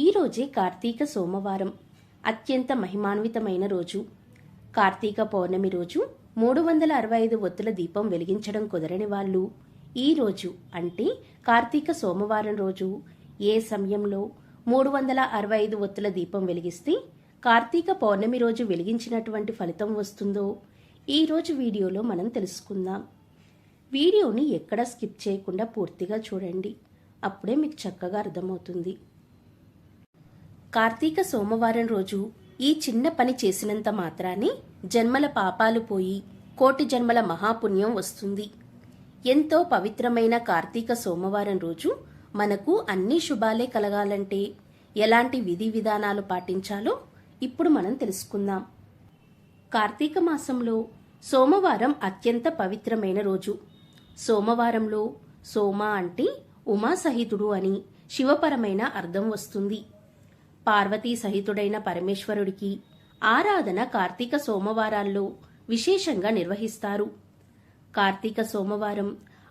ఈరోజే కార్తీక సోమవారం. అత్యంత మహిమాన్వితమైన రోజు. కార్తీక పౌర్ణమి రోజు మూడు వందల అరవై ఐదు ఒత్తుల దీపం వెలిగించడం కుదరని వాళ్ళు. ఈ రోజు అంటే కార్తీక సోమవారం రోజు. ఏ సమయంలో మూడు వందల అరవై ఐదు ఒత్తుల దీపం వెలిగిస్తే కార్తీక పౌర్ణమి రోజు వెలిగించినటువంటి ఫలితం వస్తుందో ఈ రోజు వీడియోలో మనం తెలుసుకుందాం. వీడియోని ఎక్కడ స్కిప్ చేయకుండా పూర్తిగా చూడండి. అప్పుడే మీకు చక్కగా అర్థమవుతుంది. కార్తీక సోమవారం రోజు ఈ చిన్న పని చేసినంత మాత్రాన్ని జన్మల పాపాలు పోయి కోటి జన్మల మహాపుణ్యం వస్తుంది. ఎంతో పవిత్రమైన కార్తీక సోమవారం రోజు మనకు అన్ని శుభాలే కలగాలంటే ఎలాంటి విధి విధానాలు పాటించాలో ఇప్పుడు మనం తెలుసుకుందాం. కార్తీక మాసంలో సోమవారం అత్యంత పవిత్రమైన రోజు. సోమవారంలో సోమ అంటే ఉమా సహితుడు అని శివపరమైన అర్థం వస్తుంది. పార్వతీ సహితుడైన పరమేశ్వరుడికి ఆరాధన కార్తీక సోమవారాల్లో విశేషంగా నిర్వహిస్తారు. కార్తీక సోమవారం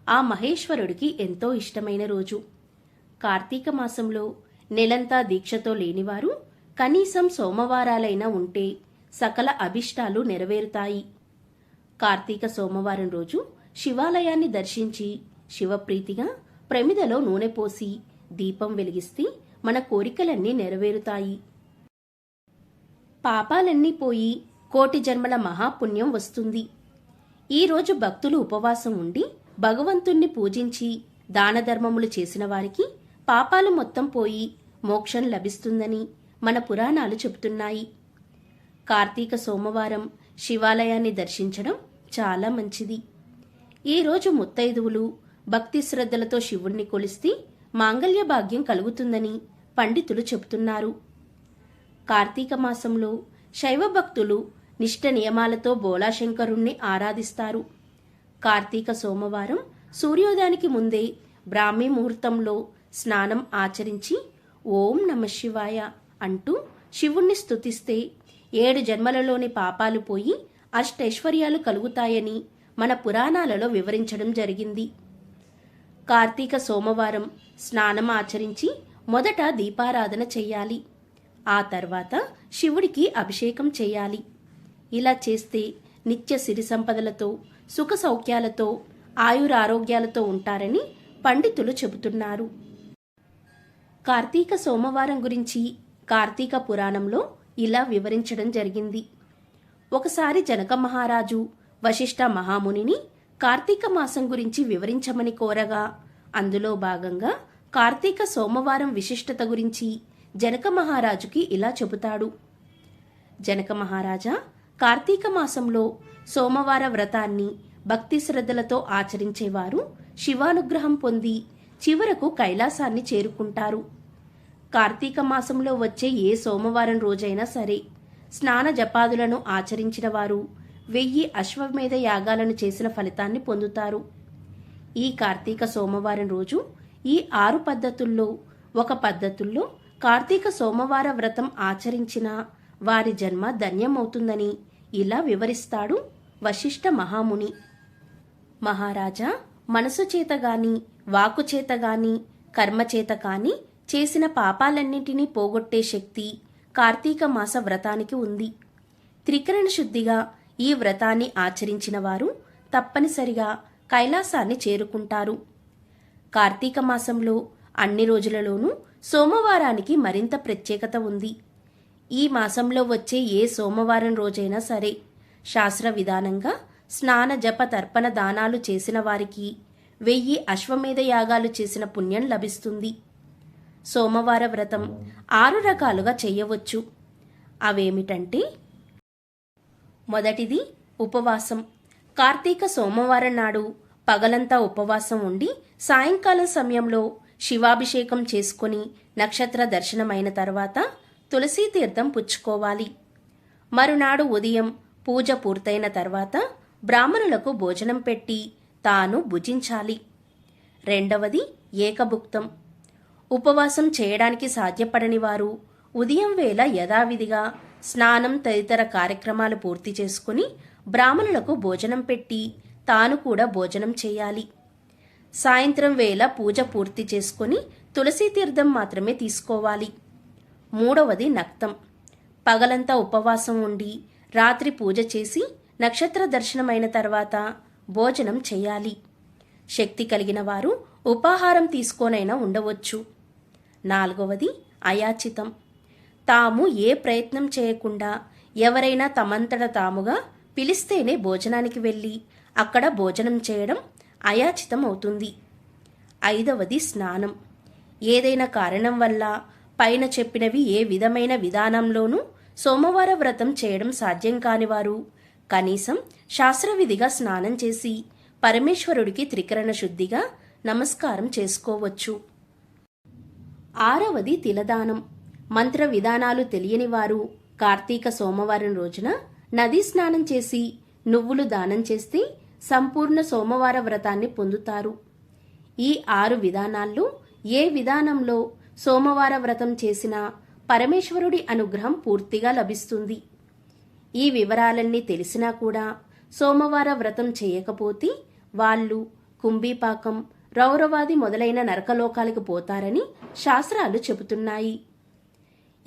ఆ మహేశ్వరుడికి ఎంతో ఇష్టమైన రోజు. కార్తీక మాసంలో నెలంతా దీక్షతో లేనివారు కనీసం సోమవారాలైనా ఉంటే సకల అభిష్టాలు నెరవేరుతాయి. కార్తీక సోమవారం రోజు శివాలయాన్ని దర్శించి శివప్రీతిగా ప్రమిదలో నూనె పోసి దీపం వెలిగిస్తే మన కోరికలన్నీ నెరవేరుతాయి. పాపాలన్నీ పోయి కోటి జన్మల మహాపుణ్యం వస్తుంది. ఈరోజు భక్తులు ఉపవాసం ఉండి భగవంతుణ్ణి పూజించి దానధర్మములు చేసిన వారికి పాపాలు మొత్తం పోయి మోక్షం లభిస్తుందని మన పురాణాలు చెబుతున్నాయి. కార్తీక సోమవారం శివాలయాన్ని దర్శించడం చాలా మంచిది. ఈరోజు ముత్తైదువులు భక్తి శ్రద్ధలతో శివుణ్ణి కొలిస్తే మాంగళ్య భాగ్యం కలుగుతుందని పండితులు చెబుతున్నారు. కార్తీక మాసంలో శైవ భక్తులు నిష్ట నియమాలతో బోళాశంకరుణ్ణి ఆరాధిస్తారు. కార్తీక సోమవారం సూర్యోదయానికి ముందే బ్రాహ్మీ ముహూర్తంలో స్నానం ఆచరించి ఓం నమ శివాయ అంటూ శివుణ్ణి స్తుతిస్తే ఏడు జన్మలలోని పాపాలు పోయి అష్టైశ్వర్యాలు కలుగుతాయని మన పురాణాలలో వివరించడం జరిగింది. కార్తీక సోమవారం స్నానం ఆచరించి మొదట దీపారాధన చెయ్యాలి. ఆ తర్వాత శివుడికి అభిషేకం చేయాలి ఇలా చేస్తే నిత్య సిరి సంపదలతో సుఖ సౌఖ్యాలతో ఆయురారోగ్యాలతో ఉంటారని పండితులు చెబుతున్నారు. కార్తీక సోమవారం గురించి కార్తీక పురాణంలో ఇలా వివరించడం జరిగింది. ఒకసారి జనక మహారాజు వశిష్ఠ మహామునిని కార్తీక మాసం గురించి వివరించమని కోరగా అందులో భాగంగా కార్తీక సోమవారం విశిష్టత గురించి జనక మహారాజుకి ఇలా చెబుతాడు. జనక మహారాజా కార్తీక మాసంలో సోమవార వ్రతాన్ని భక్తి శ్రద్ధలతో ఆచరించేవారు శివానుగ్రహం పొంది చివరకు కైలాసాన్ని చేరుకుంటారు. కార్తీక మాసంలో వచ్చే ఏ సోమవారం రోజైనా సరే స్నాన జపాదులను ఆచరించిన వారు వెయ్యి అశ్వమేధ యాగాలను చేసిన ఫలితాన్ని పొందుతారు. ఈ కార్తీక సోమవారం రోజు ఈ ఆరు పద్ధతుల్లో ఒక పద్ధతుల్లో కార్తీక సోమవార వ్రతం ఆచరించిన వారి జన్మ ధన్యమవుతుందని ఇలా వివరిస్తాడు వశిష్ఠ మహాముని. మహారాజా మనసు చేత గాని వాకు చేత గాని కర్మ చేత కాని చేసిన పాపాలన్నింటినీ పోగొట్టే శక్తి కార్తీక మాస వ్రతానికి ఉంది. త్రికరణ శుద్ధిగా ఈ వ్రతాన్ని ఆచరించిన వారు తప్పనిసరిగా కైలాసాన్ని చేరుకుంటారు. కార్తీక మాసంలో అన్ని రోజులలోనూ సోమవారానికి మరింత ప్రత్యేకత ఉంది. ఈ మాసంలో వచ్చే ఏ సోమవారం రోజైనా సరే శాస్త్ర విధానంగా స్నాన జప తర్పణ దానాలు చేసిన వారికి వెయ్యి అశ్వమేధ యాగాలు చేసిన పుణ్యం లభిస్తుంది. సోమవార వ్రతం ఆరు రకాలుగా చేయవచ్చు. అవేమిటంటే మొదటిది ఉపవాసం. కార్తీక సోమవారం నాడు పగలంతా ఉపవాసం ఉండి సాయంకాలం సమయంలో శివాభిషేకం చేసుకుని నక్షత్ర దర్శనమైన తర్వాత తులసీ తీర్థం పుచ్చుకోవాలి. మరునాడు ఉదయం పూజ పూర్తయిన తర్వాత బ్రాహ్మణులకు భోజనం పెట్టి తాను భుజించాలి. రెండవది ఏకభుక్తం. ఉపవాసం చేయడానికి సాధ్యపడని వారు ఉదయం వేళ యథావిధిగా స్నానం తదితర కార్యక్రమాలు పూర్తి చేసుకుని బ్రాహ్మణులకు భోజనం పెట్టి తాను కూడా భోజనం చేయాలి. సాయంత్రం వేళ పూజ పూర్తి చేసుకుని తులసీ తీర్థం మాత్రమే తీసుకోవాలి. మూడవది నక్తం. పగలంతా ఉపవాసం ఉండి రాత్రి పూజ చేసి నక్షత్ర దర్శనమైన తర్వాత భోజనం చేయాలి. శక్తి కలిగిన వారు ఉపాహారం తీసుకోనైనా ఉండవచ్చు. నాలుగవది అయాచితం. తాము ఏ ప్రయత్నం చేయకుండా ఎవరైనా తమంతట తాముగా పిలిస్తేనే భోజనానికి వెళ్ళి అక్కడ భోజనం చేయడం అయాచితం అవుతుంది ఐదవది స్నానం. ఏదైనా కారణం వల్ల పైన చెప్పినవి ఏ విధమైన విధానంలోనూ సోమవార వ్రతం చేయడం సాధ్యం కానివారు కనీసం శాస్త్రవిధిగా స్నానం చేసి పరమేశ్వరుడికి త్రికరణ శుద్ధిగా నమస్కారం చేసుకోవచ్చు. ఆరవది తిలదానం. మంత్ర విధానాలు తెలియని వారు కార్తీక సోమవారం రోజున నదీ స్నానం చేసి నువ్వులు దానం చేస్తే సంపూర్ణ సోమవార వ్రతాన్ని పొందుతారు. ఈ ఆరు విధానాల్లో ఏ విధానంలో సోమవార వ్రతం చేసినా పరమేశ్వరుడి అనుగ్రహం పూర్తిగా లభిస్తుంది. ఈ వివరాలన్నీ తెలిసినా కూడా సోమవార వ్రతం చేయకపోతే వాళ్ళు కుంభీపాకం రౌరవాది మొదలైన నరకలోకాలకు పోతారని శాస్త్రాలు చెబుతున్నాయి.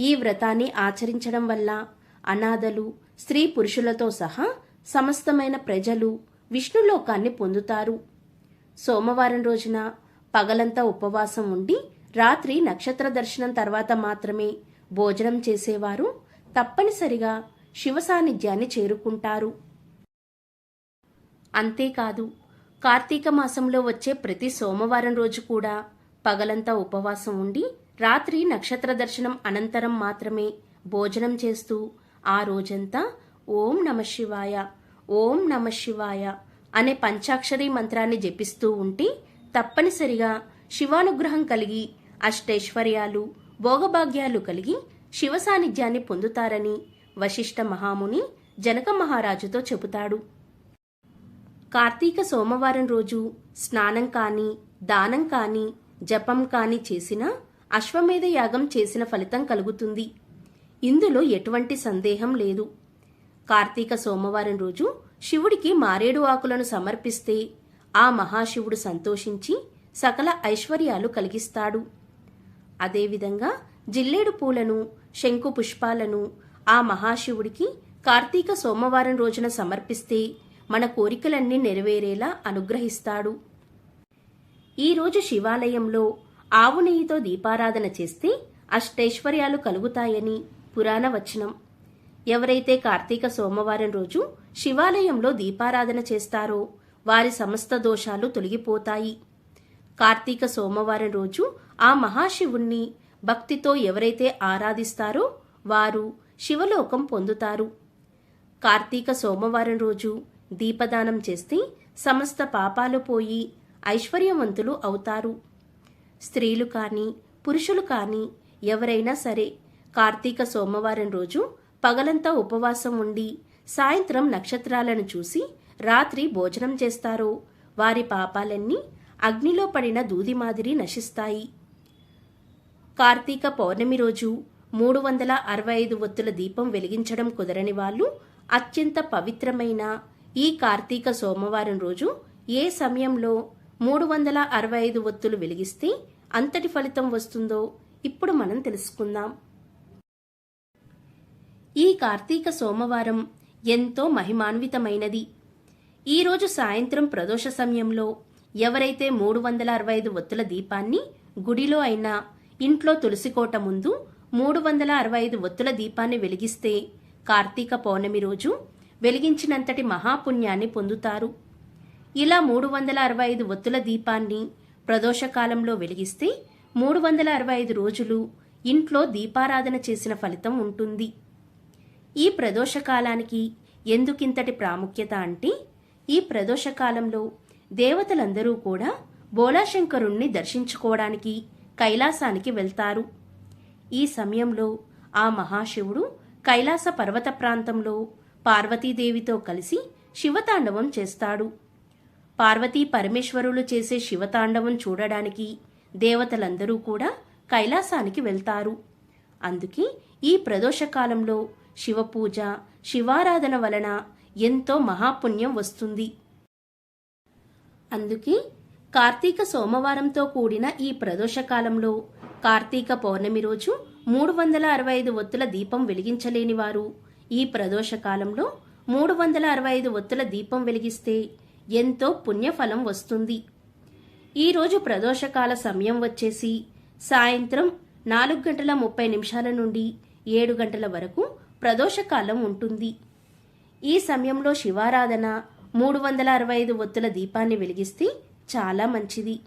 ఈ వ్రతాన్ని ఆచరించడం వల్ల అనాథలు స్త్రీ పురుషులతో సహా సమస్తమైన ప్రజలు విష్ణులోకాన్ని పొందుతారు. సోమవారం రోజున పగలంతా ఉపవాసం ఉండి రాత్రి నక్షత్ర దర్శనం తర్వాత మాత్రమే భోజనం చేసేవారు. తప్పనిసరిగా శివ సాన్నిధ్యాన్ని చేరుకుంటారు. అంతేకాదు కార్తీక మాసంలో వచ్చే ప్రతి సోమవారం రోజు కూడా పగలంతా ఉపవాసం ఉండి రాత్రి నక్షత్ర దర్శనం అనంతరం మాత్రమే భోజనం చేస్తూ ఆ రోజంతా ఓం నమ శివాయ ఓం నమ శివాయ అనే పంచాక్షరీ మంత్రాన్ని జపిస్తూ ఉంటే తప్పనిసరిగా శివానుగ్రహం కలిగి అష్టైశ్వర్యాలు భోగభాగ్యాలు కలిగి శివ సాన్నిధ్యాన్ని పొందుతారని వశిష్ఠ మహాముని జనక మహారాజుతో చెబుతాడు. కార్తీక సోమవారం రోజు స్నానం కానీ దానం కానీ జపం కానీ చేసినా అశ్వమేధ యాగం చేసిన ఫలితం కలుగుతుంది. ఇందులో ఎటువంటి సందేహం లేదు. కార్తీక సోమవారం రోజు శివుడికి మారేడు ఆకులను సమర్పిస్తే ఆ మహాశివుడు సంతోషించి సకల ఐశ్వర్యాలు కలిగిస్తాడు. అదేవిధంగా జిల్లేడు పూలను శంకు పుష్పాలను ఆ మహాశివుడికి కార్తీక సోమవారం రోజున సమర్పిస్తే మన కోరికలన్నీ నెరవేరేలా అనుగ్రహిస్తాడు. ఈరోజు శివాలయంలో ఆవు నెయ్యితో దీపారాధన చేస్తే అష్టైశ్వర్యాలు కలుగుతాయని పురాణ వచనం ఎవరైతే కార్తీక సోమవారం రోజు శివాలయంలో దీపారాధన చేస్తారో వారి సమస్త దోషాలు తొలగిపోతాయి. కార్తీక సోమవారం రోజు ఆ మహాశివుణ్ణి భక్తితో ఎవరైతే ఆరాధిస్తారో వారు శివలోకం పొందుతారు. కార్తీక సోమవారం రోజు దీపదానం చేస్తే సమస్త పాపాలు పోయి ఐశ్వర్యవంతులు అవుతారు. స్త్రీలు కానీ పురుషులు కానీ ఎవరైనా సరే కార్తీక సోమవారం రోజు పగలంతా ఉపవాసం ఉండి సాయంత్రం నక్షత్రాలను చూసి రాత్రి భోజనం చేస్తారో. వారి పాపాలన్నీ అగ్నిలో పడిన దూది మాదిరి నశిస్తాయి. కార్తీక పౌర్ణమి రోజు మూడు వందల అరవై ఐదు ఒత్తుల దీపం వెలిగించడం కుదరని వాళ్ళు అత్యంత పవిత్రమైన ఈ కార్తీక సోమవారం రోజు ఏ సమయంలో మూడు వందల అరవై ఐదు ఒత్తులు వెలిగిస్తే అంతటి ఫలితం వస్తుందో ఇప్పుడు మనం తెలుసుకుందాం. ఈ కార్తీక సోమవారం ఎంతో మహిమాన్వితమైనది. ఈరోజు సాయంత్రం ప్రదోష సమయంలో ఎవరైతే మూడు వందల అరవై ఐదు ఒత్తుల దీపాన్ని గుడిలో అయినా ఇంట్లో తులసికోట ముందు మూడు వందల అరవై ఐదు ఒత్తుల దీపాన్ని వెలిగిస్తే కార్తీక పౌర్ణమి రోజు వెలిగించినంతటి మహాపుణ్యాన్ని పొందుతారు. ఇలా మూడు వందల అరవై ఐదు ఒత్తుల దీపాన్ని ప్రదోషకాలంలో వెలిగిస్తే మూడు వందల అరవై ఐదు రోజులు ఇంట్లో దీపారాధన చేసిన ఫలితం ఉంటుంది. ఈ ప్రదోషకాలానికి ఎందుకింతటి ప్రాముఖ్యత అంటే ఈ ప్రదోషకాలంలో దేవతలందరూ కూడా బోలాశంకరుణ్ణి దర్శించుకోవడానికి కైలాసానికి వెళ్తారు. ఈ సమయంలో ఆ మహాశివుడు కైలాస పర్వత ప్రాంతంలో పార్వతీదేవితో కలిసి శివతాండవం చేస్తాడు. పార్వతీ పరమేశ్వరులు చేసే శివతాండవం చూడడానికి దేవతలందరూ కూడా కైలాసానికి వెళ్తారు. అందుకే ఈ ప్రదోషకాలంలో శివపూజ శివారాధన వలన ఎంతో మహాపుణ్యం వస్తుంది. అందుకే కార్తీక సోమవారంతో కూడిన ఈ ప్రదోషకాలంలో కార్తీక పౌర్ణమి రోజు మూడు వందల అరవై ఐదు ఒత్తుల దీపం వెలిగించలేని వారు ఈ ప్రదోషకాలంలో మూడు వందల అరవై ఐదు ఒత్తుల దీపం వెలిగిస్తే ఎంతో పుణ్యఫలం వస్తుంది. ఈరోజు ప్రదోషకాల సమయం వచ్చేసి సాయంత్రం నాలుగు గంటల ముప్పై నిమిషాల నుండి ఏడు గంటల వరకు ప్రదోషకాలం ఉంటుంది. ఈ సమయంలో శివారాధన మూడు వందల అరవై ఐదు ఒత్తుల దీపాన్ని వెలిగిస్తే చాలా మంచిది.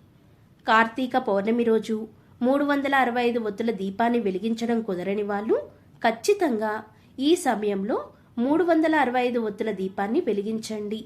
కార్తీక పౌర్ణమి రోజు మూడు వందల అరవై ఐదు ఒత్తుల దీపాన్ని వెలిగించడం కుదరని వాళ్ళు ఖచ్చితంగా ఈ సమయంలో మూడు వందల అరవై ఐదు ఒత్తుల దీపాన్ని వెలిగించండి.